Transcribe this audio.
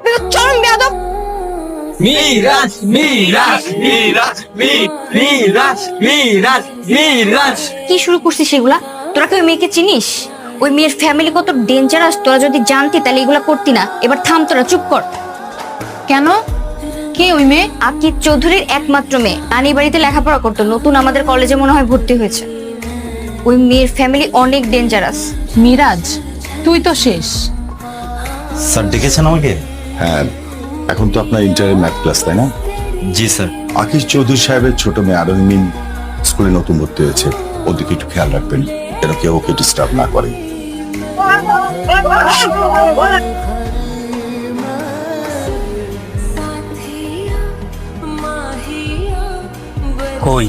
আপনি তো চরম বেয়াদব। মিরাজ মিরাজ মিরাজ মিরাজ মিরাজ মিরাজ। কি শুরু করছিস সেগুলা? তোরা কি ওই মেয়েকে চিনিস? ওই মেয়ের ফ্যামিলি কত ডেঞ্জারাস তোরা যদি জানতি তাহলে এগুলা করতি না। এবার থাম তোরা চুপ কর। কেন? কে ওই মেয়ে? আকিব চৌধুরীর একমাত্র মেয়ে। নানি বাড়িতে লেখাপড়া করতো নতুন আমাদের কলেজে মনে হয় ভর্তি হয়েছে। ওই মেয়ের ফ্যামিলি অনেক ডেঞ্জারাস মিরাজ তুই তো শেষ। স্যার ডেকেছেন আমাকে? হ্যাঁ এখন তো আপনার ইন্টারের ম্যাথ ক্লাস তাই না? জি স্যার। আকিশ চৌধুরী সাহেবের ছোট মেয়ে আরমিন স্কুলে নতুন ভর্তি হয়েছে। ওদিকে একটু খেয়াল রাখবেন যেন কেউ ওকে ডিস্টার্ব না করে। কই?